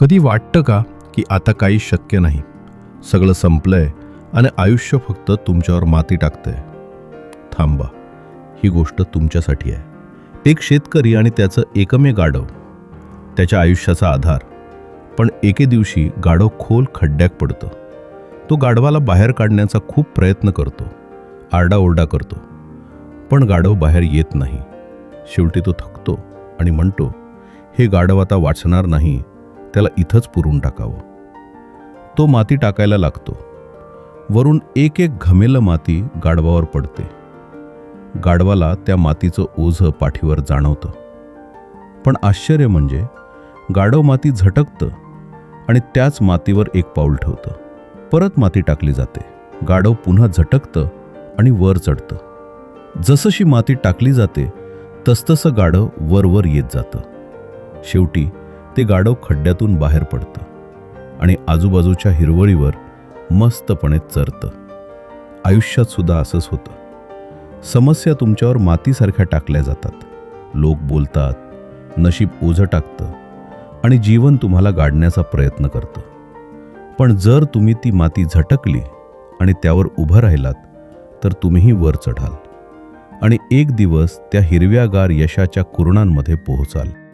कधी वाटतं का की आता काही शक्य नाही? सगळं संपलंय आणि आयुष्य फक्त तुमच्यावर माती टाकतंय. थांबा. ही गोष्ट तुमच्यासाठी आहे. एक शेतकरी आणि त्याचं एकमे गाढव. त्याच्या आयुष्याचा आधार. पण एके दिवशी गाढव खोल खड्ड्यात पडतं. तो गाढवाला बाहेर काढण्याचा खूप प्रयत्न करतो. आरडाओरडा करतो. पण गाढव बाहेर येत नाही. शेवटी तो थकतो आणि म्हणतो हे गाढव आता वाचणार नाही. त्याला इथंच पुरून टाकावं. तो माती टाकायला लागतो. वरून एक एक घमेलं माती गाढवावर पडते. गाढवाला त्या मातीचं ओझं पाठीवर जाणवतं. पण आश्चर्य म्हणजे गाढव माती झटकतं आणि त्याच मातीवर एक पाऊल ठेवतं. परत माती टाकली जाते. गाढव पुन्हा झटकतं आणि वर चढतं. जसशी माती टाकली जाते तसतसं गाढव वरवर येत जातं. शेवटी ते गाढव खड्ड्यातून बाहेर पडतं आणि आजूबाजूच्या हिरवळीवर मस्तपणे चरतं. आयुष्यात सुद्धा असंच होतं. समस्या तुमच्यावर मातीसारख्या टाकल्या जातात. लोक बोलतात नशीब ओझं टाकतं आणि जीवन तुम्हाला गाडण्याचा प्रयत्न करतं. पण जर तुम्ही ती माती झटकली आणि त्यावर उभं राहिलात तर तुम्हीही वर चढाल आणि एक दिवस त्या हिरव्यागार यशाच्या कुरणांमध्ये पोहोचाल.